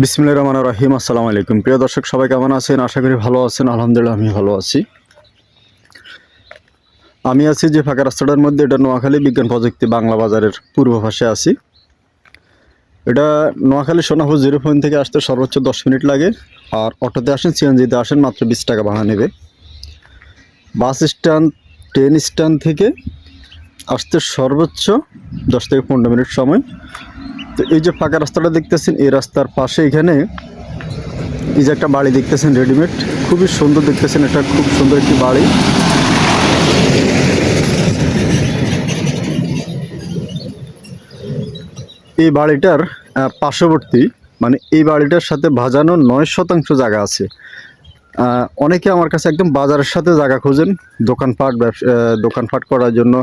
বিসমিল্লা রহমান রহিম, আসসালামু আলাইকুম। প্রিয় দর্শক, সবাই কেমন আছেন? আশা করি ভালো আছেন। আলহামদুলিল্লাহ আমি ভালো আছি। আমি আছি যে ফাঁকা রাস্তাটার মধ্যে, এটা নোয়াখালী বিজ্ঞান প্রযুক্তি বাংলা বাজারের পূর্ব পাশে আছি। এটা নোয়াখালী সোনাপুর জিরো পয়েন্ট থেকে আসতে সর্বোচ্চ দশ মিনিট লাগে। আর অটোতে আসেন, সিএনজিতে আসেন, মাত্র বিশ টাকা ভাড়া নেবে। বাস স্ট্যান্ড, ট্রেন স্ট্যান্ড থেকে আসতে সর্বোচ্চ দশ থেকে পনেরো মিনিট সময়। তো এই যে ফাঁকা রাস্তাটা দেখতেছেন, এই রাস্তার পাশে এখানে এই যে একটা বাড়ি দেখতেছেন, রেডিমেড। খুবই সুন্দর দেখতেছেন, এটা খুব সুন্দর একটি বাড়ি। এই বাড়িটার পার্শ্ববর্তী মানে এই বাড়িটার সাথে ভাজানো নয় শতাংশ জায়গা আছে। অনেকে আমার কাছে একদম বাজারের সাথে জায়গা খোঁজেন, দোকানপাট, ব্যবসা দোকানপাট করার জন্য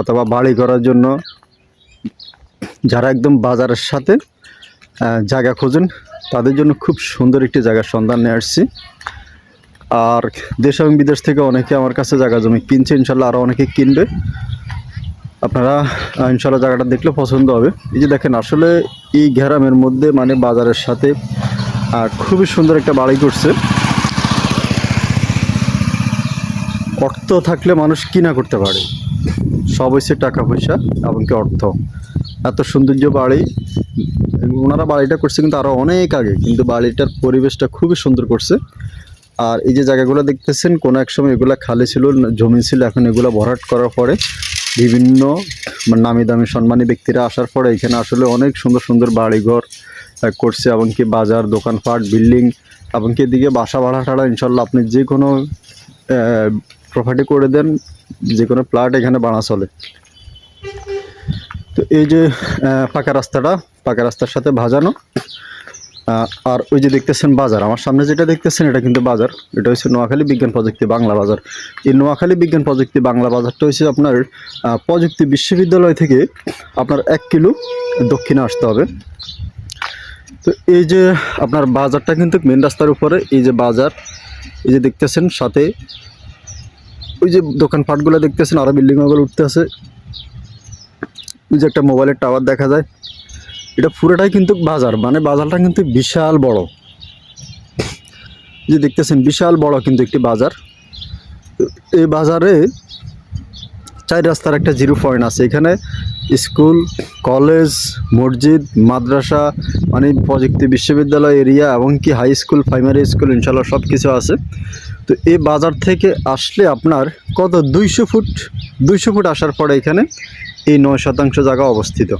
অথবা বাড়ি করার জন্য। যারা একদম বাজারের সাথে জায়গা খোঁজেন, তাদের জন্য খুব সুন্দর একটি জায়গার সন্ধান নিয়ে আসছি। আর দেশ এবং বিদেশ থেকে অনেকে আমার কাছে জায়গা জমি কিনছে, ইনশাল্লাহ আরও অনেকে কিনবে। আপনারা ইনশাল্লাহ জায়গাটা দেখলে পছন্দ হবে। এই যে দেখেন, আসলে এই ঘেরামের মধ্যে মানে বাজারের সাথে খুবই সুন্দর একটা বাড়ি করছে। অর্থ থাকলে মানুষ কিনা করতে পারে। সব হচ্ছে টাকা পয়সা এমনকি অর্থ। এত সৌন্দর্য বাড়ি। ওনারা বাড়িটা করছে কিন্তু আরও অনেক আগে, কিন্তু বাড়িটার পরিবেশটা খুবই সুন্দর করছে। আর এই যে জায়গাগুলো দেখতেছেন, কোনো এক সময় এগুলো খালি ছিল, জমি ছিল, এখন এগুলো ভরাট করার পরে বিভিন্ন মানে নামি দামি সম্মানী ব্যক্তিরা আসার পরে এখানে আসলে অনেক সুন্দর সুন্দর বাড়িঘর করছে, এমনকি বাজার, দোকানপাট, বিল্ডিং, এমনকি এদিকে বাসা ভাড়া টাড়া ইনশাল্লাহ আপনি যে কোনো প্রপার্টি করে দেন যে কোনো প্লাট এখানে বানা চলে। এই যে পাকা রাস্তাটা, পাকা রাস্তার সাথে ভাজানো। আর ওই যে দেখতেছেন বাজার, আমার সামনে যেটা দেখতেছেন এটা কিন্তু বাজার। এটা হচ্ছে নোয়াখালী বিজ্ঞান প্রযুক্তি বাংলা বাজার। এই নোয়াখালী বিজ্ঞান প্রযুক্তি বাংলা বাজারটা হচ্ছে আপনার প্রযুক্তি বিশ্ববিদ্যালয় থেকে আপনার এক কিলো দক্ষিণে আসতে হবে। তো এই যে আপনার বাজারটা কিন্তু মেন রাস্তার উপরে, এই যে বাজার, এই যে দেখতেছেন সাথে, ওই যে দোকানপাটগুলো দেখতেছেন আরও বিল্ডিংগুলো উঠতে আছে যে একটা মোবাইলের টাওয়ার দেখা যায়, এটা পুরোটাই কিন্তু বাজার মানে বাজারটা কিন্তু বিশাল বড়। যে দেখতেছেন, বিশাল বড় কিন্তু একটি বাজার। এই বাজারে চার রাস্তার একটা জিরো পয়েন্ট আছে। এখানে স্কুল, কলেজ, মসজিদ, মাদ্রাসা মানে প্রযুক্তি বিশ্ববিদ্যালয়, এরিয়া, এবং কি হাই স্কুল, প্রাইমারি স্কুল, ইনশাল্লাহ সব কিছু আছে। তো এই বাজার থেকে আসলে আপনার কত? দুইশো ফুট দুইশো ফুট আসার পরে এখানে এই নয় শতাংশ জায়গা অবস্থিত।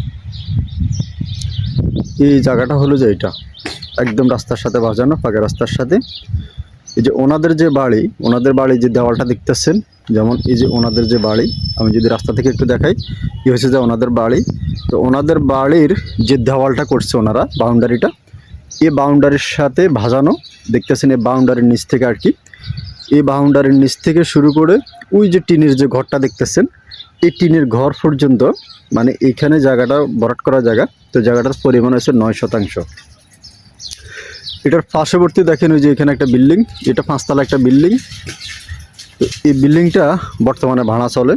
এই জায়গাটা হলো যে এটা। একদম রাস্তার সাথে বাজানো, ফাঁকা রাস্তার সাথে। এই যে ওনাদের যে বাড়ি, ওনাদের বাড়ি যে দেওয়ালটা দেখতেছেন, যেমন এই যে ওনাদের যে বাড়ি, আমি যদি রাস্তা থেকে একটু দেখাই কী হয়েছে যে ওনাদের বাড়ি। তো ওনাদের বাড়ির যে দেওয়ালটা করছে ওনারা, বাউন্ডারিটা এই বাউন্ডারির সাথে ভাজানো দেখতেছেন এই বাউন্ডারির নিচ থেকে আর কি। এই বাউন্ডারির নিচ থেকে শুরু করে ওই যে টিনের যে ঘরটা দেখতেছেন, এই টিনের ঘর পর্যন্ত মানে এইখানে জায়গাটা বরাট করা জায়গা, তো জায়গাটার পরিমাণ হচ্ছে নয় শতাংশ। এটার পার্শ্ববর্তী দেখেন ওই যে এখানে একটা বিল্ডিং, এটা পাঁচতলা একটা বিল্ডিং। তো এই বিল্ডিংটা বর্তমানে ভাড়া চলে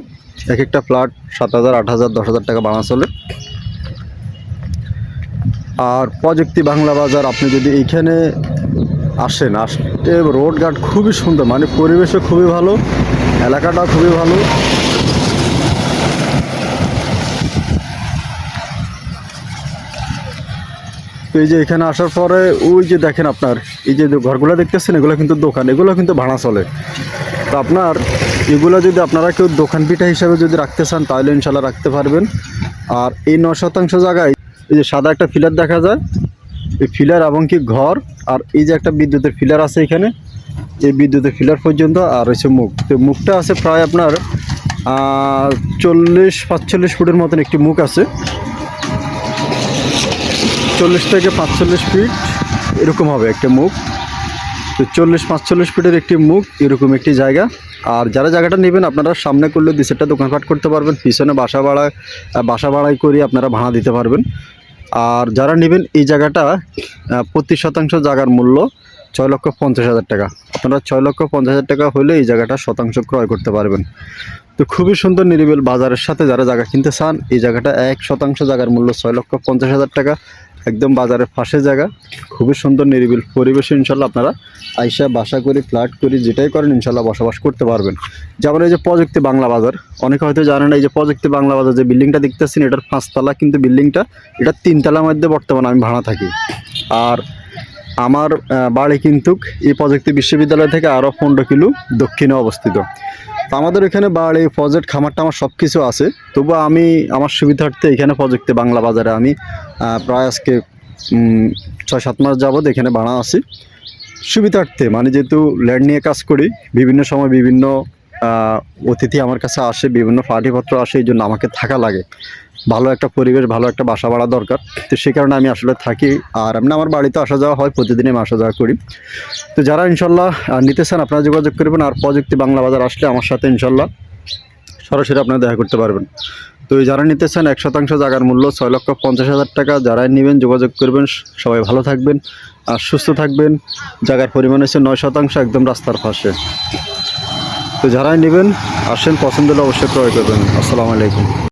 এক একটা ফ্ল্যাট সাত হাজার, আট হাজার, দশ হাজার টাকা ভাড়া চলে। আর প্রযুক্তি বাংলা বাজার, আপনি যদি এইখানে আসেন আসতে রোড ঘাট খুবই সুন্দর মানে পরিবেশও খুবই ভালো এলাকাটা খুবই ভালো। তো এই যে এখানে আসার পরে, ওই যে দেখেন আপনার, এই যে ঘরগুলো দেখতেছেন, এগুলো কিন্তু দোকান, এগুলো কিন্তু ভাড়া চলে। তো আপনার, এগুলো যদি আপনারা কেউ দোকান পিঠা হিসাবে যদি রাখতে চান, তাহলে ইনশাল্লাহ রাখতে পারবেন। আর এই ন শতাংশ জায়গায়, এই যে সাদা একটা ফিলার দেখা যায় এই ফিলার এবং কি ঘর, আর এই যে একটা বিদ্যুতের ফিলার আছে এখানে, এই বিদ্যুতের ফিলার পর্যন্ত, আর হচ্ছে মুখ। তো মুখটা আছে প্রায় আপনার চল্লিশ, পাঁচচল্লিশ ফুটের মতন একটি মুখ আছে। চল্লিশ থেকে পাঁচচল্লিশ ফিট এরকম হবে একটা মুখ। তো চল্লিশ, পাঁচচল্লিশ ফিটের একটি মুখ, এরকম একটি জায়গা। আর যারা জায়গাটা নেবেন, আপনারা সামনে করলে দু চারটা দোকানপাট করতে পারবেন, পিছনে বাসা ভাড়ায় বাসা ভাড়াই করে আপনারা ভাড়া দিতে পারবেন। আর যারা নেবেন এই জায়গাটা পঁচিশ শতাংশ জায়গার মূল্য, ছয় লক্ষ পঞ্চাশ হাজার টাকা। আপনারা ছয় লক্ষ পঞ্চাশ হাজার টাকা হলে এই জায়গাটা শতাংশ ক্রয় করতে পারবেন। তো খুবই সুন্দর নিরিবিল বাজারের সাথে যারা জায়গা কিনতে চান, এই জায়গাটা এক শতাংশ জায়গার মূল্য ছয় লক্ষ পঞ্চাশ হাজার টাকা। একদম বাজারের পাশে জায়গা। খুবই সুন্দর, নিরিবিল পরিবেশে ইনশাল্লাহ আপনারা আইসা বাসা করি, ফ্ল্যাট করি, যেটাই করেন ইনশাল্লাহ বসবাস করতে পারবেন। যেমন এই যে প্রযুক্তি বাংলা বাজার, অনেকে হয়তো জানেন এই যে প্রযুক্তি বাংলা বাজার যে বিল্ডিংটা দেখতেছেন, এটার পাঁচতলা কিন্তু বিল্ডিংটা, এটা তিনতলার মধ্যে বর্তমানে আমি ভাড়া থাকি। আর আমার বাড়ি কিন্তু এই প্রযুক্তি বিশ্ববিদ্যালয় থেকে আরও পনেরো কিলো দক্ষিণে অবস্থিত। আমাদের এখানে বাড়ি প্রজেক্ট খামারটা আমার সব কিছু আছে। তবু আমি, আমার সুবিধার্থে এখানে প্রজেক্টে বাংলা বাজারে আমি প্রায় আজকে ছয় সাত মাস যাবৎ এখানে ভাড়া আছি। সুবিধার্থে মানে যেহেতু ল্যান্ড নিয়ে কাজ করি, বিভিন্ন সময় বিভিন্ন অতিথি আমার কাছে আসে, বিভিন্ন পার্টিপত্র আসে, এই জন্য আমাকে থাকা লাগে। ভালো একটা পরিবেশ, ভালো একটা বাসা ভাড়া দরকার। তো সেই কারণে আমি আসলে থাকি। আর এমনি আমার বাড়িতে আসা যাওয়া হয়, প্রতিদিনই আমি আসা যাওয়া করি। তো যারা ইনশাল্লাহ নিতে চান, আপনারা যোগাযোগ করবেন। আর প্রযুক্তি বাংলা বাজার আসলে আমার সাথে ইনশাল্লাহ সরাসরি আপনারা দেখা করতে পারবেন। তো যারা নিতে চান, এক শতাংশ জায়গার মূল্য ছয় লক্ষ পঞ্চাশ হাজার টাকা। যারাই নেবেন, যোগাযোগ করবেন। সবাই ভালো থাকবেন আর সুস্থ থাকবেন। জায়গার পরিমাণ হচ্ছে নয় শতাংশ একদম রাস্তার পাশে। তো যারাই নেবেন আসেন পছন্দ হলে অবশ্যই ক্রয় করবেন। আসসালামু আলাইকুম।